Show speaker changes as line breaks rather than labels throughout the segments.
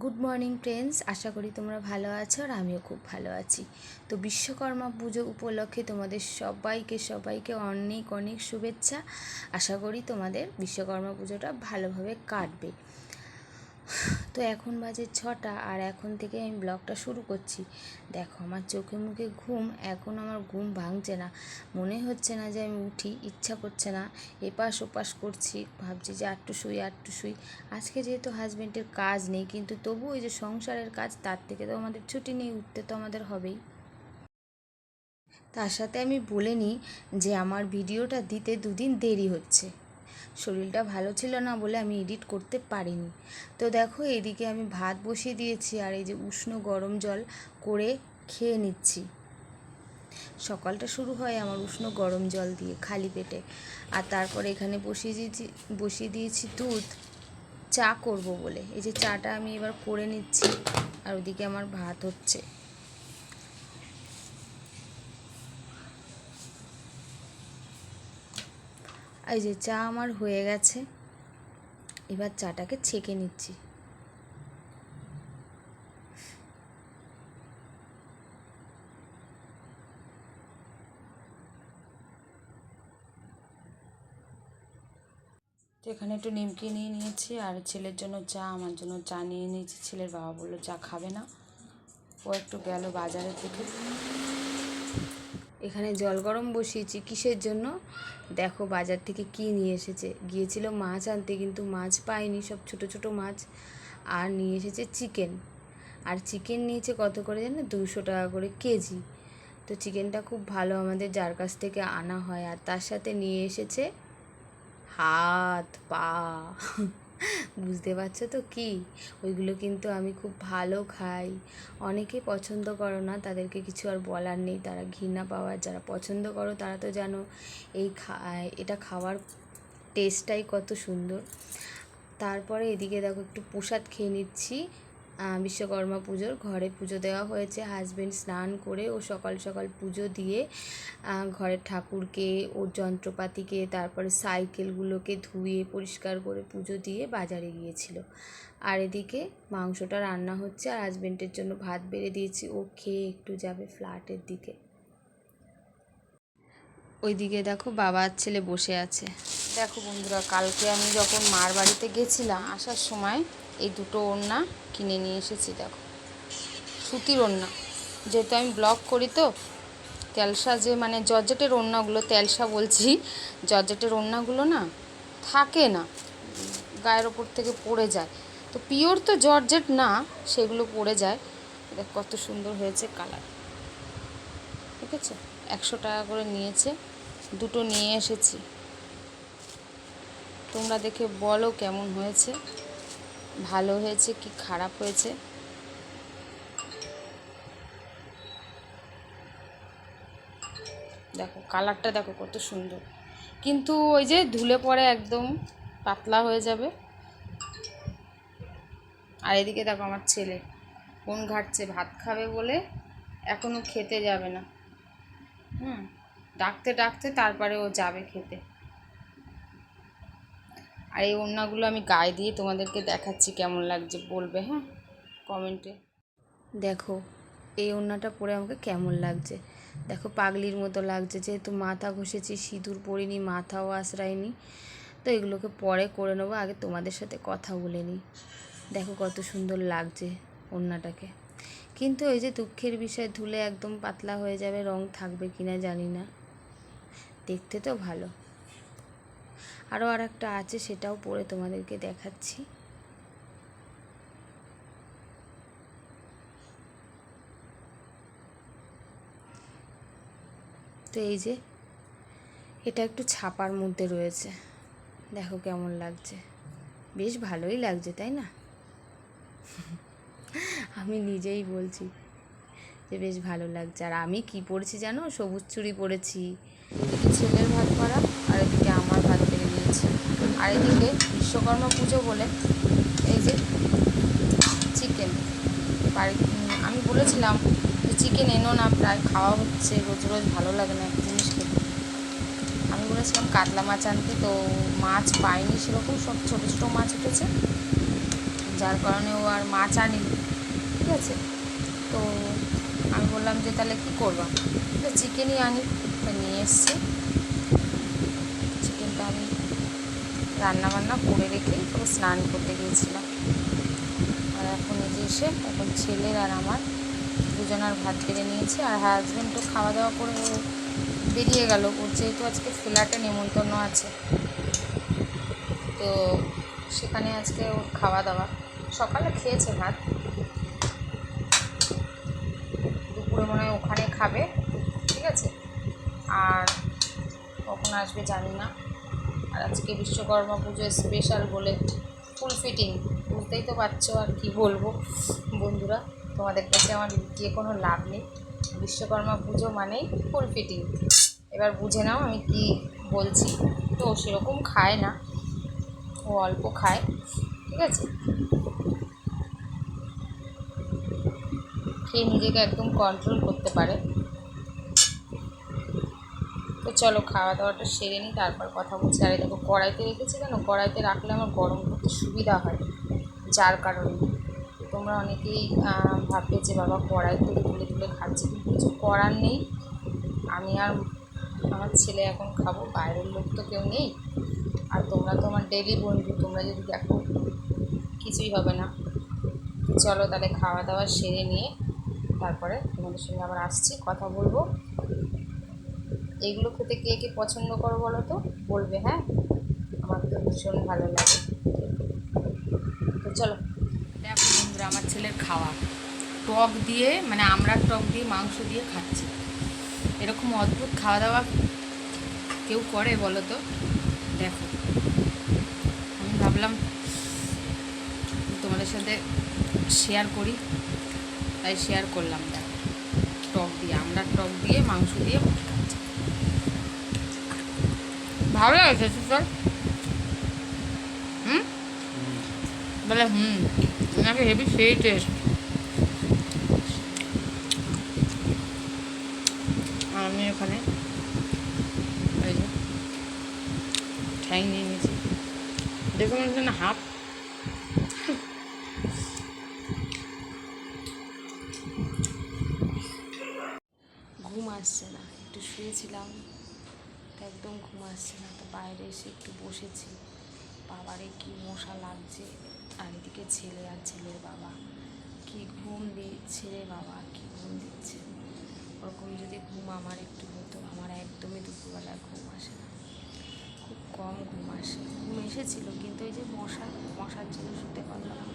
Good morning friends আশা করি তোমরা ভালো আছো আর আমিও খুব ভালো আছি। তো বিশ্বকর্মা পুজো উপলক্ষে তোমাদের সবাইকে সবাইকে অনেক অনেক শুভেচ্ছা। আশা করি তোমাদের বিশ্বকর্মা পুজোটা ভালোভাবে কাটবে। তো এখন বাজে ছটা আর এখন থেকে আমি ব্লগটা শুরু করছি। দেখো, আমার চোখে মুখে ঘুম, এখন আমার ঘুম ভাঙছে না। মনে হচ্ছে না যে আমি উঠি, ইচ্ছা করছে না। এপাশ ওপাশ করছি, ভাবছি যে আটটু শুই আটটু শুই। আজকে যেহেতু হাজব্যান্ডের কাজ নেই, কিন্তু তবু ওই যে সংসারের কাজ, তার থেকে তো আমাদের ছুটি নেই, উঠতে তো আমাদের হবেই। তার সাথে আমি বলে নিই যে আমার ভিডিওটা দিতে দুদিন দেরি হচ্ছে। শরীরটা ভালো ছিল না বলে আমি এডিট করতে পারিনি। তো দেখো, এদিকে আমি ভাত বসিয়ে দিয়েছি আর এই যে উষ্ণ গরম জল করে খেয়ে নিচ্ছি। সকালটা শুরু হয় আমার উষ্ণ গরম জল দিয়ে খালি পেটে। আর তারপরে এখানে বসিয়ে দিয়েছি বসিয়ে দিয়েছি দুধ। চা করব বলে। এই যে চাটা আমি এবার করে নিচ্ছি আর ওদিকে আমার ভাত হচ্ছে। এই যে চা আমার হয়ে গেছে। এবার চাটাকে ছেঁকে নিচ্ছি। এখানে একটু নিমকি নিয়ে নিয়েছি, আর ছেলের জন্য চা, আমার জন্য চা নিয়ে নিয়েছি। ছেলের বাবা বলল, চা খাবে না। ও একটু গেল বাজারের দিকে। এখানে জল গরম বসিয়েছি, কিসের জন্য? দেখো বাজার থেকে কি নিয়ে এসেছে। গিয়েছিল মাছ আনতে, কিন্তু মাছ পাইনি, সব ছোট ছোট মাছ। আর নিয়ে এসেছে চিকেন। আর চিকেন নিয়েছে কত করে জানো? দুশো টাকা করে কেজি। তো চিকেনটা খুব ভালো আমাদের যার কাছ থেকে আনা হয়। আর তার সাথে নিয়ে এসেছে হাত পা। বুঝতে পারছ তো কি? ওইগুলো কিন্তু আমি খুব ভালো খাই। অনেকে পছন্দ করো না, তাদেরকে কিছু আর বলার নেই। তারা ঘৃণা পাওয়ার, যারা পছন্দ করো, তারা তো জানো এই খা, এটা খাওয়ার টেস্টটাই কত সুন্দর। তারপরে এদিকে দেখো একটু প্রসাদ খেয়ে নিচ্ছি। বিশ্বকর্মা পুজোর ঘরে পুজো দেওয়া হয়েছে। হাজবেন্ড স্নান করে ও সকাল সকাল পুজো দিয়ে ঘরের ঠাকুরকে ওর যন্ত্রপাতিকে, তারপরে সাইকেলগুলোকে ধুয়ে পরিষ্কার করে পুজো দিয়ে বাজারে গিয়েছিল। আর এদিকে মাংসটা রান্না হচ্ছে আর হাজবেন্ডের জন্য ভাত বেড়ে দিয়েছি। ও খেয়ে একটু যাবে ফ্ল্যাটের দিকে। ওইদিকে দেখো বাবা আর ছেলে বসে আছে। দেখো বন্ধুরা, কালকে আমি যখন মার বাড়িতে গেছিলাম আসার সময় এই দুটো ওড়না কিনে নিয়ে এসেছি, দেখো। সুতির ওড়না। যেহেতু আমি ব্লগ করি তো, তেলসা যে মানে জর্জেটের ওড়নাগুলো, তেলসা বলছি, জর্জেটের ওড়নাগুলো না থাকে না, গায়ের ওপর থেকে পড়ে যায়। তো পিওর তো জর্জেট না, সেগুলো পড়ে যায়। দেখ কত সুন্দর হয়েছে কালার। ঠিক আছে? একশো টাকা করে নিয়েছে, দুটো নিয়ে এসেছি। তোমরা দেখে বলো কেমন হয়েছে। ভালো হয়েছে কি খারাপ হয়েছে? দেখো কালারটা দেখো কত সুন্দর। কিন্তু ওই যে ধুলে পরে একদম পাতলা হয়ে যাবে। আর এদিকে দেখো আমার ছেলে কোন ঘাটছে, ভাত খাবে বলে এখনও খেতে যাবে না। হুম, ডাকতে ডাকতে তারপরে ও যাবে খেতে। আর এই ওড়নাগুলো আমি গায়ে দিয়ে তোমাদেরকে দেখাচ্ছি কেমন লাগছে, বলবে হ্যাঁ? কমেন্টে। দেখো, এই ওড়নাটা পরে আমাকে কেমন লাগছে। দেখো, পাগলির মতো লাগছে, যেহেতু মাথা ঘষেছি, সিঁদুর পরিনি, মাথাও আশ্রায়নি। তো এগুলোকে পরে করে নেব, আগে তোমাদের সাথে কথা বলে নিই। দেখো, কত সুন্দর লাগছে ওড়নাটাকে। কিন্তু এই যে দুঃখের বিষয়, ধুলে একদম পাতলা হয়ে যাবে, রং থাকবে কিনা জানি না। দেখতে তো ভালো। আরও আর একটা আছে, সেটাও পরে তোমাদেরকে দেখাচ্ছি। তো এই যে, এটা একটু ছাপার মধ্যে রয়েছে। দেখো কেমন লাগছে। বেশ ভালোই লাগছে, তাই না? আমি নিজেই বলছি যে বেশ ভালো লাগছে। আর আমি কি পড়েছি জানো? সবুজ চুড়ি পরেছি ছেলের ভাত করা দিয়েছে আর এদিকে বিশ্বকর্মা পুজো বলে এই যে চিকেন বাড়ি আমি বলেছিলাম যে চিকেন এনো না, প্রায় খাওয়া হচ্ছে, রোজ রোজ ভালো লাগে না একটা জিনিস খেতে। আমি বলেছিলাম কাতলা মাছ আনতে, তো মাছ পাইনি সেরকম, সব ছোটো ছোটো মাছ উঠেছে।
যার কারণে ও আর মাছ আনেনি, ঠিক আছে? তো আমি বললাম যে তাহলে কী করবা? চিকেনই আনি। নিয়ে এসছে। চিকেনটা আমি রান্না বান্না করে রেখেই তো স্নান করতে গিয়েছিলাম। আর এখন এই যে এসে এখন ছেলের আর আমার দুজনার ভাত বেড়ে নিয়েছি আর হাজব্যান্ড তো খাওয়া দাওয়া করে বেরিয়ে গেল। ওর যেহেতু আজকে ফ্ল্যাটে নেমন্তন্ন আছে, তো সেখানে আজকে ওর খাওয়া দাওয়া। সকালে খেয়েছে ভাত। দুপুরে মনে হয় ওখানে খাবে, ঠিক আছে? আর কখন আসবে জানি না। আর আজকে বিশ্বকর্মা পুজো স্পেশাল বলে ফুল ফিটিং বুঝতেই তো পারছ আর কি বলব। বন্ধুরা, তোমাদের কাছে আমার লুকিয়ে কোনো লাভ নেই। বিশ্বকর্মা পুজো মানেই ফুল ফিটিং এবার বুঝে নাও আমি কি বলছি। তো সেরকম খায় না, ও অল্প খায়, ঠিক আছে? খেয়ে নিজেকে একদম কন্ট্রোল করতে পারে। তো চলো খাওয়া দাওয়াটা সেরে নিই, তারপর কথা বলছি। আর দেখো, কড়াইতে রেখেছি কেন? কড়াইতে রাখলে আমার গরম করতে সুবিধা হয়, যার কারণে। তোমরা অনেকেই ভাববে যে বাবা কড়াই থেকে তুলে তুলে খাচ্ছি, কিন্তু কিছু করার নেই। আমি আর আমার ছেলে এখন খাব, বাইরের লোক তো কেউ নেই। আর তোমরা তো আমার ডেলি বন্ধু, তোমরা যদি দেখো, কিছুই হবে না। চলো তাহলে খাওয়া দাওয়া সেরে নিয়ে, তারপরে তোমাদের সঙ্গে আবার আসছি, কথা বলব। এইগুলো খেতে কে কে পছন্দ করো বলো তো? বলবে হ্যাঁ? আমার তো ভীষণ ভালো লাগে। তো চলো।
দেখো বন্ধুরা, আমার ছেলের খাওয়া। টক দিয়ে মানে আমরা টক দিয়ে, মাংস দিয়ে খাচ্ছি। এরকম অদ্ভুত খাওয়া দাওয়া কেউ করে বলো তো? দেখো। আমি ভাবলাম তোমাদের সাথে শেয়ার করি, তাই শেয়ার করলাম। দেখো। টক দিয়ে আমরা টক দিয়ে, মাংস দিয়ে ভালো লাগছে স্যার হুম? বলে, হুম, ওনাকে হেভি সেই টেস্ট আমি ওখানে ঠ্যাং নিয়ে নিয়েছি। দেখুন জন্য হাফ। ঘুম আসছে না, একটু শুয়েছিলাম। একদম ঘুম আসছে না, তো বাইরে এসে একটু বসেছি। বাবারে কি মশা লাগছে। আর এদিকে ছেলে আর ছেলের বাবা। কি ঘুম দিচ্ছে বাবা কি ঘুম দিচ্ছে। ওরকম যদি ঘুম আমার একটু হতো, আমার একদমই দুপুরবেলা ঘুম আসে না। খুব কম ঘুম আসে। ঘুম এসেছিল, কিন্তু ওই যে মশা, মশার জন্য শুতে পারলাম না।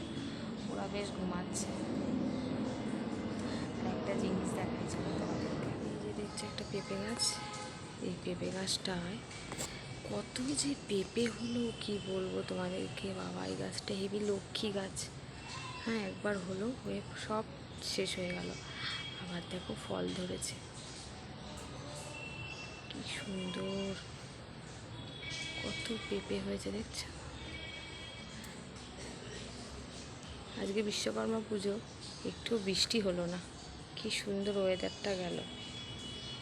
ওরা বেশ ঘুমাচ্ছে। আর একটা জিনিস দেখাচ্ছিল তোমাদেরকে। যে দেখছ একটা পেঁপে গাছ? এই পেঁপে গাছটায় কত যে পেঁপে হলো, কি বলব তোমাদেরকে? বাবা, এই গাছটা হেবি লক্ষ্মী গাছ। হ্যাঁ একবার হলো, হয়ে সব শেষ হয়ে গেল। আবার দেখো ফল ধরেছে। কি সুন্দর! কত পেঁপে হয়েছে, দেখছ? আজকে বিশ্বকর্মা পুজো, একটু বৃষ্টি হলো না। কি সুন্দর ওয়েদারটা গেল।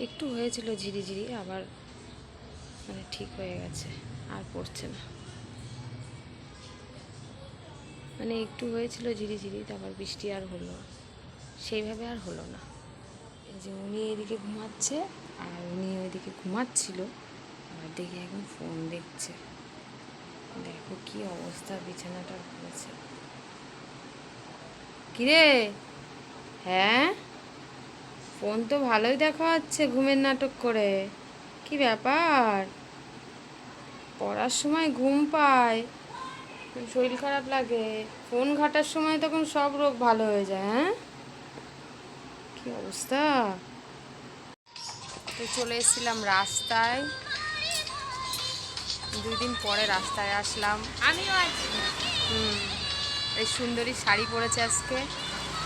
একটু হয়েছিল ঝিরিঝিরি, আবার মানে ঠিক হয়ে গেছে, আর পড়ছে না। মানে একটু হয়েছিল ঝিরিঝিরি, তারপর বৃষ্টি আর হলো। সেইভাবে আর হলো না। এই যে উনি এদিকে ঘুমাচ্ছে, আর উনি ওইদিকে ঘুমাচ্ছিল আর দেখি এখন ফোন দেখছে। দেখো কি অবস্থা বিছানাটার করেছে কিরে? হ্যাঁ? ফোন তো ভালোই দেখা যাচ্ছে ঘুমের নাটক করে। কি ব্যাপার? পড়ার সময় ঘুম পায় শরীর খারাপ লাগে। ফোন ঘাটার সময় তখন সব রোগ ভালো হয়ে যায় হ্যাঁ? কি অবস্থা? তো চলে এসেছিলাম রাস্তায়। দুই দিন পরে রাস্তায় আসলাম।
আমিও আছি।
হুম এই সুন্দরী শাড়ি পরেছে আজকে।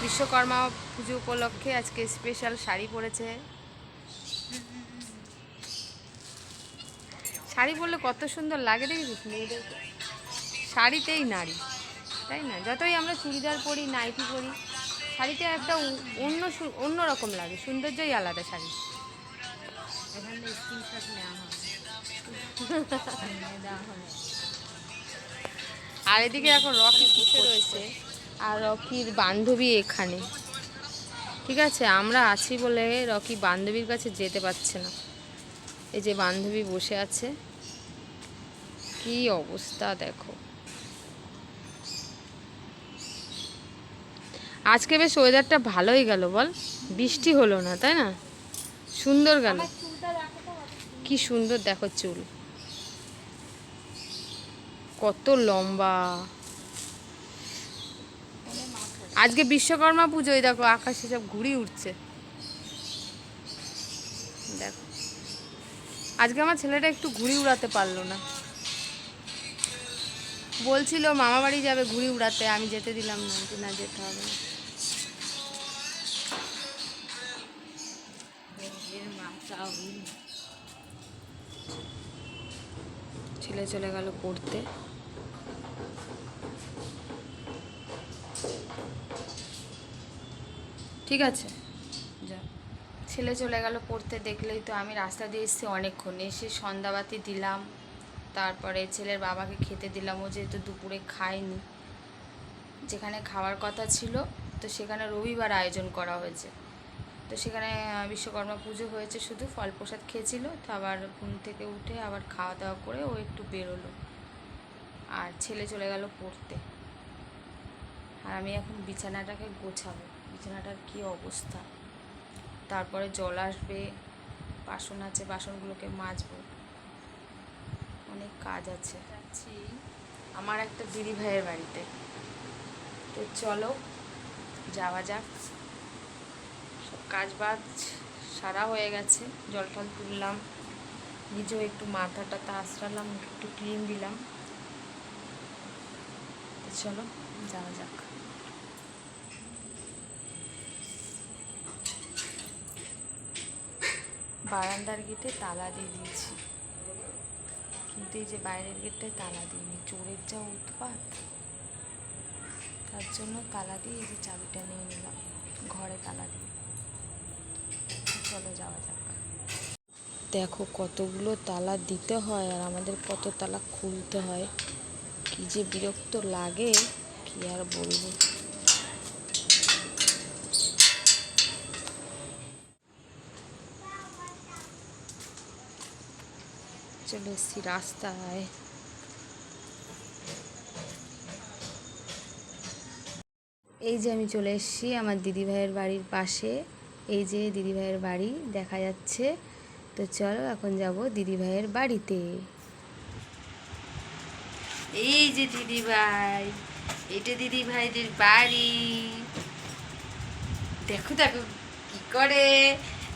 বিশ্বকর্মা পুজো উপলক্ষে আজকে স্পেশাল শাড়ি পরেছে। শাড়ি পরলে কত সুন্দর লাগে দেখেছিস মেয়েদেরকে শাড়িতেই নারী, তাই না? যতই আমরা চুড়িদার পরি, নাইটি পরি, শাড়িতে একটা অন্য অন্য রকম লাগে, সৌন্দর্যই আলাদা শাড়ি। আর এদিকে এখন রকি বসে রয়েছে, আর রকির বান্ধবী এখানে। ঠিক আছে আমরা আছি বলে রকি বান্ধবীর কাছে যেতে পারছে না। এই যে বান্ধবী বসে আছে। কি অবস্থা দেখো। আজকে বেশ ওয়েদারটা ভালোই গেল বল। বৃষ্টি হলো না তাই না? সুন্দর গেল। কি সুন্দর দেখো চুল। কত লম্বা। আজকে বিশ্বকর্মা পুজোয় দেখো আকাশে সব ঘুড়ি উঠছে। দেখো। আজকে আমার ছেলেটা একটু ঘুড়ি উড়াতে পারল না। বলছিল, মামা বাড়ি যাবে ঘুড়ি উড়াতে, আমি যেতে দিলাম না। না, যেতে হবে না। ছেলে চলে গেল পড়তে। ঠিক আছে। যা। ছেলে চলে গেল পড়তে, দেখলেই তো আমি রাস্তা দিয়ে এসেছি অনেকক্ষণ। এসে সন্ধ্যাবাতি দিলাম, তারপরে ছেলের বাবাকে খেতে দিলাম। ও যেহেতু দুপুরে খায়নি, যেখানে খাওয়ার কথা ছিল, তো সেখানে রবিবার আয়োজন করা হয়েছে। তো সেখানে বিশ্বকর্মা পুজো হয়েছে শুধু, ফল প্রসাদ খেয়েছিল, তো আবার ঘুম থেকে উঠে আবার খাওয়া দাওয়া করে ও একটু বেরোলো। আর ছেলে চলে গেল পড়তে। আর আমি এখন বিছানাটাকে গোছাবো। বিছানাটার কি অবস্থা? তারপরে জল আসবে, বাসন আছে, বাসনগুলোকে মাজবো। অনেক কাজ আছে। আমার একটা দিদি ভাইয়ের বাড়িতে। তো চলো, যাওয়া যাক। সব কাজ বাজ সারা হয়ে গেছে। জল টল তুললাম। নিজেও একটু মাথা টাথা আশ্রালাম একটু ক্লিন দিলাম। চলো, যাওয়া যাক। বারান্দার গেটে তালা দিয়ে দিয়েছি। কিন্তু এই যে বাইরের গেটটায় তালা দিইনি, চোরের যা উৎপাত, তার জন্য তালা দিয়ে এই যে চাবিটা নিয়ে নিলাম, ঘরে তালা দিয়ে। চলো যাওয়া যাক। দেখো কতগুলো তালা দিতে হয় আর আমাদের কত তালা খুলতে হয়। কি যে বিরক্ত লাগে, কি আর বলব। চলে এসছি রাস্তায়। এই যে আমি চলে এসেছি আমার দিদিভাইয়ের বাড়ির পাশে। এই যে দিদিভাইয়ের বাড়ি দেখা যাচ্ছে। তো চলো এখন যাব দিদিভাইয়ের বাড়িতে। এই যে দিদিভাই এটা দিদিভাইদের বাড়ি। দেখো দেখো কি করে।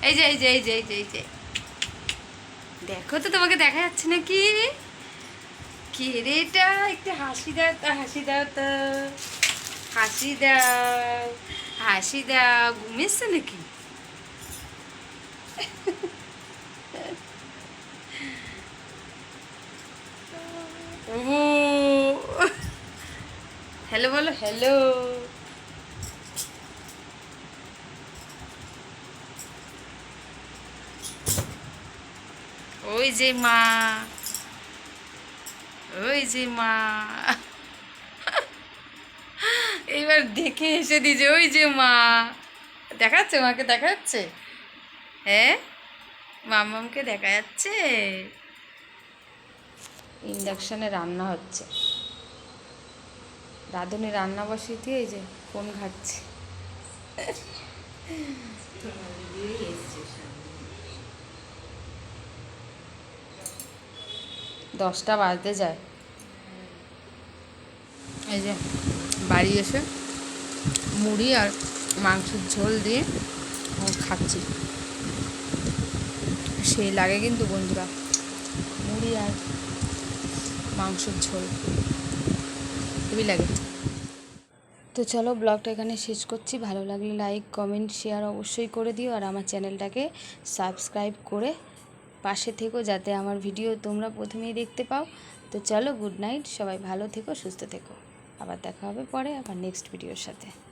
এই যে এই যে এই যে এই যে এই যে। দেখো তো, তোমাকে দেখা যাচ্ছে নাকি? কি এটা? একটু হাসি দাও তো, হাসি দাও তো। হাসি দাও হাসি দাও। ঘুমিয়েছে নাকি? ও। হ্যালো বলো, হ্যালো ওই যে মা। ওই যে মা। এইবার দেখে এসে দিয়েছে ওই যে মা। দেখাচ্ছে মাকে দেখা যাচ্ছে হ্যাঁ? মামামকে দেখা যাচ্ছে? ইন্ডাকশানে রান্না হচ্ছে। রাঁধুনি রান্না বসিয়ে দিয়ে এই যে ফোন ঘাটছে। দশটা বাজতে যায়। এই যে বাড়ি এসে মুড়ি আর মাংসের ঝোল দিয়ে খাচ্ছি। সেই লাগে কিন্তু বন্ধুরা মুড়ি আর মাংসের ঝোল। খুবই লাগে। তো চলো ব্লগটা এখানে শেষ করছি। ভালো লাগলে লাইক, কমেন্ট, শেয়ার অবশ্যই করে দিও আর আমার চ্যানেলটাকে সাবস্ক্রাইব করে পাশে থেকো যাতে আমার ভিডিও তোমরা প্রথমেই দেখতে পাও। তো চলো, গুড নাইট, সবাই ভালো থেকো, সুস্থ থেকো। আবার দেখা হবে পরে, আবার নেক্সট ভিডিওর সাথে।